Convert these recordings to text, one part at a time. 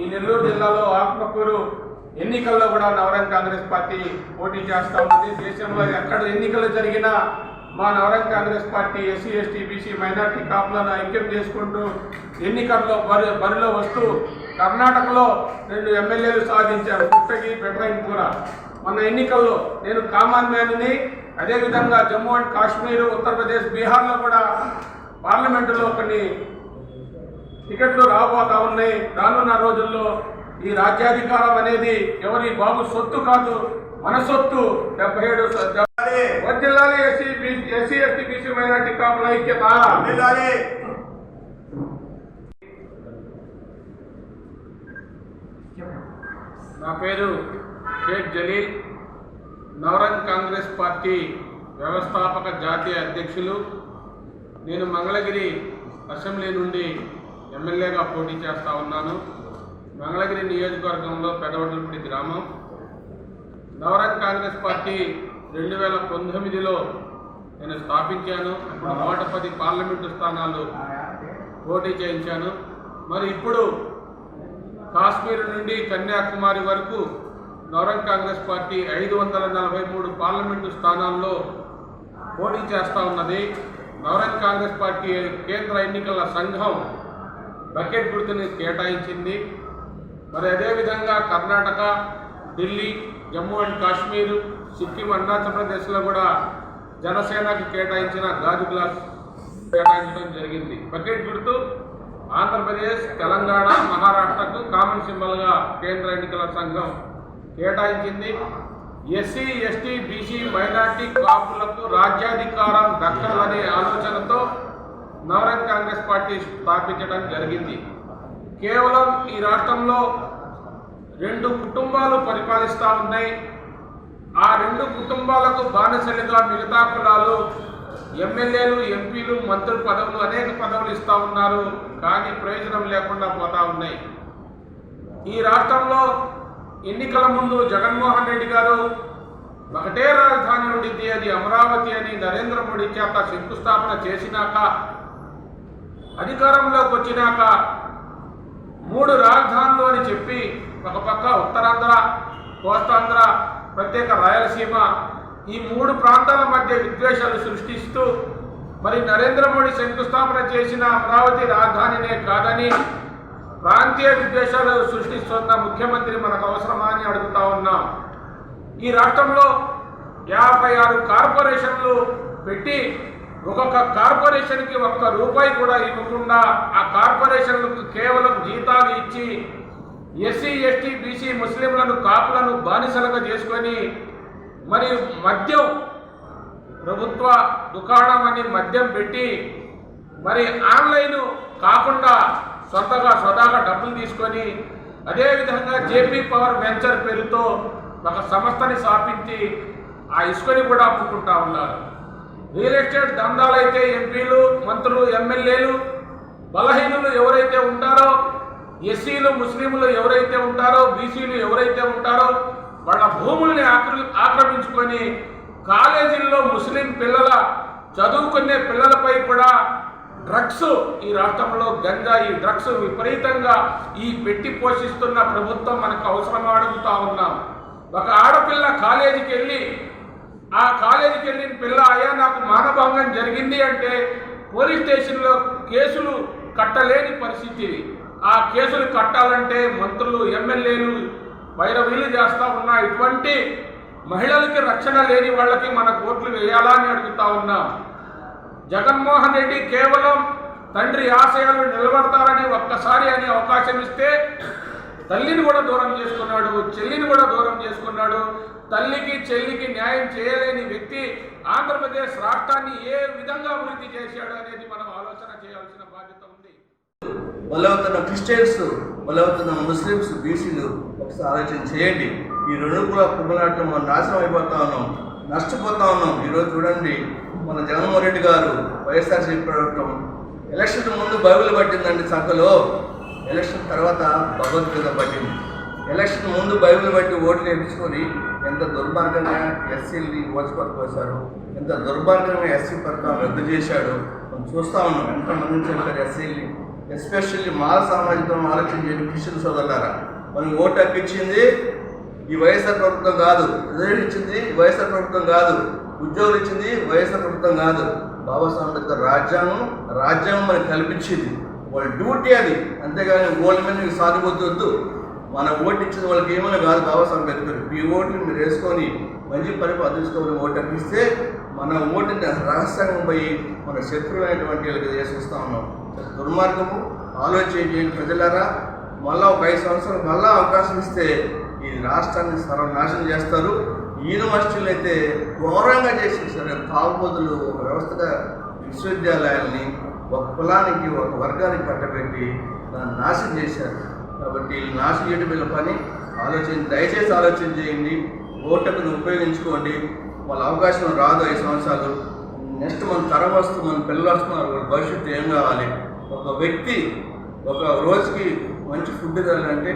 ఈ నెల్లూరు జిల్లాలో ఆత్మకూరు ఎన్నికల్లో కూడా నవరంగ్ కాంగ్రెస్ పార్టీ పోటీ చేస్తూ ఉంది. దేశంలో ఎక్కడ ఎన్నికలు జరిగినా మా Navrang Congress party SC ST BC minority కాపులను ఐక్యం చేసుకుంటూ ఎన్నికల్లో బరి బరిలో వస్తూ కర్ణాటకలో రెండు ఎమ్మెల్యేలు సాధించారు. పుట్టగి కూడా మన ఎన్నికల్లో నేను కామన్ మ్యాన్ని అదేవిధంగా జమ్మూ అండ్ కాశ్మీర్ ఉత్తరప్రదేశ్ బీహార్లో కూడా పార్లమెంటులో కొన్ని టికెట్లు రాబోతా ఉన్నాయి. రానున్న రోజుల్లో ఈ రాజ్యాధికారం అనేది ఎవరి బాబు సొత్తు కాదు మన సొత్తు. డెబ్బై ఏడు జిల్లాలో. SC SC ST BC minority కాపుల ఐక్యత. నా పేరు షేక్ జలీల్. నవరంగ్ కాంగ్రెస్ పార్టీ వ్యవస్థాపక జాతీయ అధ్యక్షులు. నేను మంగళగిరి అసెంబ్లీ నుండి ఎమ్మెల్యేగా పోటీ చేస్తూ ఉన్నాను. మంగళగిరి నియోజకవర్గంలో పెదవడలపూడి గ్రామం. నవరంగ్ కాంగ్రెస్ పార్టీ రెండు వేల పంతొమ్మిదిలో నేను స్థాపించాను. అప్పుడు నూట పది పార్లమెంటు స్థానాలు పోటీ చేయించాను. మరి ఇప్పుడు కాశ్మీర్ నుండి కన్యాకుమారి వరకు నవరంగ్ కాంగ్రెస్ పార్టీ ఐదు వందల నలభై మూడు పార్లమెంటు స్థానాల్లో పోటీ చేస్తూ ఉన్నది. నవరంగ్ కాంగ్రెస్ పార్టీ కేంద్ర ఎన్నికల సంఘం బకెట్ గుర్తుని కేటాయించింది. మరి అదేవిధంగా కర్ణాటక ఢిల్లీ జమ్మూ అండ్ కాశ్మీర్ సిక్కిం అరుణాచల్ ప్రదేశ్లో కూడా జనసేనకి కేటాయించిన గాజు గ్లాస్ కేటాయించడం జరిగింది. బకెట్ గుర్తు ఆంధ్రప్రదేశ్ తెలంగాణ మహారాష్ట్రకు కామన్ సింబల్గా కేంద్ర ఎన్నికల సంఘం కేటాయించింది. ఎస్సీ ఎస్టీ బీసీ మైనార్టీ కాపులకు రాజ్యాధికారం దక్కాలనే ఆలోచన నవరంగ్ కాంగ్రెస్ పార్టీ స్థాపించడం జరిగింది. కేవలం ఈ రాష్ట్రంలో రెండు కుటుంబాలు పరిపాలిస్తూ ఉన్నాయి. ఆ రెండు కుటుంబాలకు బానిసలుగా మిగతా కులాలు ఎమ్మెల్యేలు ఎంపీలు మంత్రుల పదవులు అనేక పదవులు ఇస్తూ ఉన్నారు. కానీ ప్రయోజనం లేకుండా పోతా ఉన్నాయి. ఈ రాష్ట్రంలో ఎన్నికల ముందు జగన్మోహన్ రెడ్డి గారు ఒకటే రాజధాని ఉండింది అది అమరావతి అని నరేంద్ర మోడీ చేత శంకుస్థాపన చేసినాక అధికారంలోకి వచ్చినాక మూడు రాజధానులు అని చెప్పి ఒక పక్క ఉత్తరాంధ్ర కోస్తాంధ్ర ప్రత్యేక రాయలసీమ ఈ మూడు ప్రాంతాల మధ్య విద్వేషాలు సృష్టిస్తూ మరి నరేంద్ర మోడీ శంకుస్థాపన చేసిన అమరావతి రాజధానినే కాదని ప్రాంతీయ విద్వేషాలు సృష్టిస్తున్న ముఖ్యమంత్రి మనకు అవసరమా అని అడుగుతా ఉన్నాం. ఈ రాష్ట్రంలో యాభై ఆరు కార్పొరేషన్లు పెట్టి ఒక్కొక్క కార్పొరేషన్కి ఒక్క రూపాయి కూడా ఇవ్వకుండా ఆ కార్పొరేషన్లకు కేవలం జీతాలు ఇచ్చి ఎస్సీ ఎస్టీ బీసీ ముస్లింలను కాపులను బానిసలుగా చేసుకొని మరి మద్యం ప్రభుత్వ దుకాణం అని మద్యం పెట్టి మరి ఆన్లైన్ కాకుండా సొంతగా స్వతహాగా డబ్బులు తీసుకొని అదేవిధంగా జేపీ పవర్ వెంచర్ పేరుతో ఒక సంస్థని స్థాపించి ఆ ఇసుకని కూడా అమ్ముకుంటా ఉన్నారు. రియల్ ఎస్టేట్ దందాలైతే ఎంపీలు మంత్రులు ఎమ్మెల్యేలు బలహీనులు ఎవరైతే ఉంటారో ఎస్సీలు ముస్లింలు ఎవరైతే ఉంటారో బీసీలు ఎవరైతే ఉంటారో వాళ్ళ భూముల్ని ఆక్ర ఆక్రమించుకొని కాలేజీల్లో ముస్లిం పిల్లల చదువుకునే పిల్లలపై కూడా డ్రగ్స్ ఈ రాష్ట్రంలో గంజా ఈ డ్రగ్స్ విపరీతంగా ఈ పెట్టి పోషిస్తున్న ప్రభుత్వం మనకు అవసరం అడుగుతా ఉన్నాం. ఒక ఆడపిల్ల కాలేజీకి వెళ్ళి ఆ కాలేజీకి వెళ్ళిన పిల్ల అయ్యా నాకు మానభంగం జరిగింది అంటే పోలీస్ స్టేషన్లో కేసులు కట్టలేని పరిస్థితి. ఆ కేసులు కట్టాలంటే మంత్రులు ఎమ్మెల్యేలు వైరవీలు చేస్తూ ఉన్న ఇటువంటి మహిళలకి రక్షణ లేని వాళ్ళకి మన కోర్టులు వేయాలా అని అడుగుతా ఉన్నాం. జగన్మోహన్ రెడ్డి కేవలం తండ్రి ఆశయాలు నిలబడతారని ఒక్కసారి అని అవకాశం ఇస్తే తల్లిని కూడా దూరం చేసుకున్నాడు చెల్లిని కూడా దూరం చేసుకున్నాడు. తల్లికి చెల్లికి న్యాయం చేయలేని వ్యక్తి ఆంధ్రప్రదేశ్ రాష్ట్రాన్ని ఏ విధంగా అభివృద్ధి చేశాడు అనేది మనం ఆలోచన చేయాల్సిన బాధ్యత ఉంది. బలవుతున్న క్రిస్టియన్స్ బలవుతున్న ముస్లిమ్స్ బీసీలు ఒకసారి ఆలోచన చేయండి. ఈ రెండు కుల కుమ్మలాట్లు మనం నాశనం అయిపోతా ఉన్నాం నష్టపోతా ఉన్నాం. ఈరోజు చూడండి మన జగన్మోహన్ రెడ్డి గారు వైఎస్ఆర్సీపీ ప్రభుత్వం ఎలక్షన్ ముందు బైబిల్ పట్టిందండి సంఖలో. ఎలక్షన్ తర్వాత భగవద్గీత పట్టింది. ఎలక్షన్ ముందు బైబిల్ బట్టి ఓట్లు వేయించుకొని ఎంత దుర్మార్గంగా ఎస్సీని ఓచిపట్టుకోసారు ఎంత దుర్మార్గంగా ఎస్సీ పథకం రద్దు చేశాడు మనం చూస్తా ఉన్నాం. ఎంతమంది చెప్పారు ఎస్సీని ఎస్పెషల్లీ మాల సామాజికం ఆలోచన చేయని క్రిస్టియన్ సోదరులారా మనం ఓటు అప్పించింది ఈ వైఎస్ఆర్ ప్రభుత్వం కాదు. రిజల్ట్ ఇచ్చింది వైఎస్ఆర్ ప్రభుత్వం కాదు. ఉద్యోగులు ఇచ్చింది వైఎస్ఆర్ ప్రభుత్వం కాదు. బాబాసాహెబ్ అంబేద్కర్ రాజ్యాంగం రాజ్యాంగం మనకు కల్పించింది. వాళ్ళ డ్యూటీ అది. అంతేగాని ఓళ్ళ మీద మీకు సాగిపోతూ మన ఓటు ఇచ్చిన వాళ్ళకి ఏమైనా కాదు బాబాసాహెబ్ అంబేద్కర్. మీ ఓట్లు మీరు వేసుకొని మంచి పరిపాలన అదృష్టమైన ఓటు అప్పిస్తే మన ఓటుని రహస్యంగా పోయి మన శత్రువైనటువంటి వాళ్ళకి చేసిస్తా ఉన్నాం. దుర్మార్గము. ఆలోచన చేయండి ప్రజలారా మళ్ళా ఒక ఐదు సంవత్సరాలు మళ్ళా అవకాశం ఇస్తే ఈ రాష్ట్రాన్ని సర్వనాశనం చేస్తారు. యూనివర్సిటీలు అయితే ఘోరంగా చేసేసారు. తాగుబోతులు ఒక వ్యవస్థగా విశ్వవిద్యాలయాల్ని ఒక కులానికి ఒక వర్గానికి పట్టబెట్టి దాన్ని నాశనం చేశారు. కాబట్టి వీళ్ళు నాశనం చేయడం వీళ్ళ పని. ఆలోచన దయచేసి ఆలోచన చేయండి. ఓటకును ఉపయోగించుకోండి. వాళ్ళ అవకాశం రాదు ఐదు సంవత్సరాలు. నెక్స్ట్ మన తరం వస్తూ మన పిల్లలు వస్తున్నారు వాళ్ళ భవిష్యత్తు ఏం కావాలి? ఒక వ్యక్తి ఒక రోజుకి మంచి ఫుడ్ కావాలంటే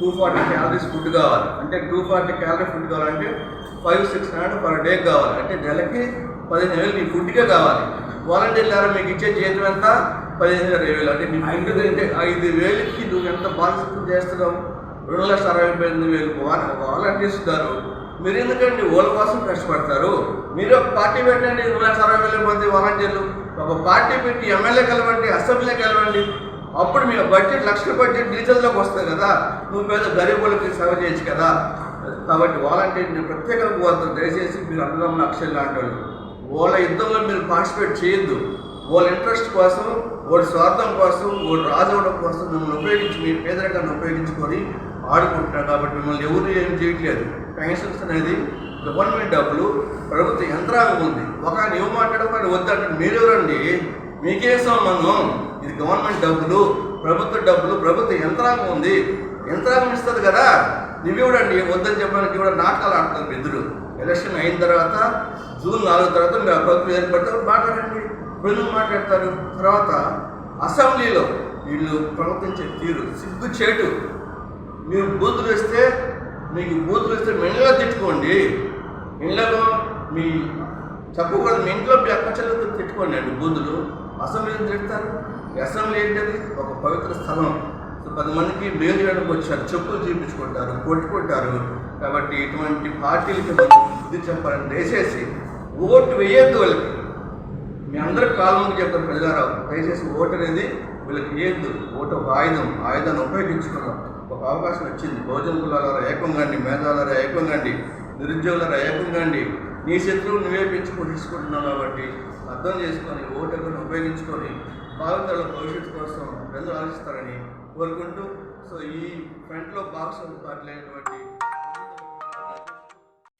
టూ ఫార్టీ క్యాలరీస్ ఫుడ్ కావాలి. అంటే టూ ఫార్టీ క్యాలరీ ఫుడ్ కావాలంటే five six hundred per day కావాలి. అంటే నెలకి పదిహేను వేలు నీ ఫుడ్కే కావాలి. వాలంటీర్ ద్వారా మీకు ఇచ్చే జీతం ఎంత? పదిహేను ఇరవై వేలు. అంటే నీ ఫుడ్ ఐదు వేలకి నువ్వు ఎంత బాధ్యత చేస్తున్నావు? రెండు లక్షల అరవై ఎనిమిది వేలు వాలంటీర్స్ గారు మీరు ఎందుకండి ఓల కోసం కష్టపడతారు? మీరు ఒక పార్టీ పెట్టండి రెండు లక్షల అరవై వేల మంది వాలంటీర్లు. ఒక పార్టీ పెట్టి ఎమ్మెల్యే కలవండి అసెంబ్లీ కలవండి. అప్పుడు మీ బడ్జెట్ లక్షల బడ్జెట్ డీజిల్లోకి వస్తుంది కదా. నువ్వు పేద గరీబులకి సేవ చేయొచ్చు కదా. కాబట్టి వాలంటీర్ని ప్రత్యేకంగా కోరుతాను దయచేసి మీరు అన్నదమ్ముల అక్షరం లాంటి వాళ్ళు. వాళ్ళ యుద్ధంలో మీరు పార్టిసిపేట్ చేయొద్దు. వాళ్ళ ఇంట్రెస్ట్ కోసం వాళ్ళ స్వార్థం కోసం వాళ్ళ రాజవడం కోసం మిమ్మల్ని ఉపయోగించి మీ పేదరికాన్ని ఉపయోగించుకొని ఆడుకుంటున్నారు కాబట్టి మిమ్మల్ని ఎవరు ఏం చేయట్లేదు. పెన్షన్స్ అనేది గవర్నమెంట్ డబ్బులు ప్రభుత్వ యంత్రాంగం ఉంది. ఒక ఆయన ఏం మాట్లాడమని వద్దంటే మీరెవరండి మీకే సంబంధం. ఇది గవర్నమెంట్ డబ్బులు ప్రభుత్వ డబ్బులు ప్రభుత్వ యంత్రాంగం ఉంది. యంత్రాంగం ఇస్తుంది కదా. నువ్వెవడండి? వద్దని చెప్పడానికి కూడా నాటకాలు ఆడుతుంది ఎదురు ఎలక్షన్ అయిన తర్వాత జూన్ నాలుగు తర్వాత మీరు అభ్యర్థులు ఏర్పడతారు మాట్లాడండి. ఇప్పుడు మాట్లాడతారు. తర్వాత అసెంబ్లీలో వీళ్ళు ప్రవర్తించే తీరు సిగ్గు చేటు మీరు బూతులు వేస్తే మీకు బూతులు వేస్తే మెల్లగా తిట్టుకోండి. ఇళ్ళలో మీ చెప్పకూడదు మీ ఇంట్లో మీ అక్క చెల్లెలతో తిట్టుకోండి అండి బూతులు. అసెంబ్లీ తిడతారు? అసెంబ్లీ ఏంటది? ఒక పవిత్ర స్థలం. సో పది మందికి మేలు చేయడానికి వచ్చారు చెప్పులు చూపించుకుంటారు కొట్టుకుంటారు. కాబట్టి ఇటువంటి పార్టీలకి మనం బుద్ధి చెప్పాలని దయచేసి ఓటు వేయొద్దు వాళ్ళకి. మీ అందరి ముందు చెప్తారు ప్రజలారావు దయచేసి ఓటు అనేది వీళ్ళకి వేయద్దు. ఓటు ఒక ఆయుధం. ఆయుధాన్ని ఉపయోగించుకున్నాం. ఒక అవకాశం వచ్చింది. భోజన కులాల ఏకం కాండి ఏకంగాండి నిరుద్యోగుల ఏకంగాండి నీ శత్రువు నువ్వే పెంచుకొని తీసుకుంటున్నావు కాబట్టి అర్థం చేసుకొని ఓటును ఉపయోగించుకొని భావితరాల భవిష్యత్తు కోసం ప్రజలు ఆలోచిస్తారని కోరుకుంటూ సో ఈ ఫ్రంట్లో బాక్స్ పార్టీ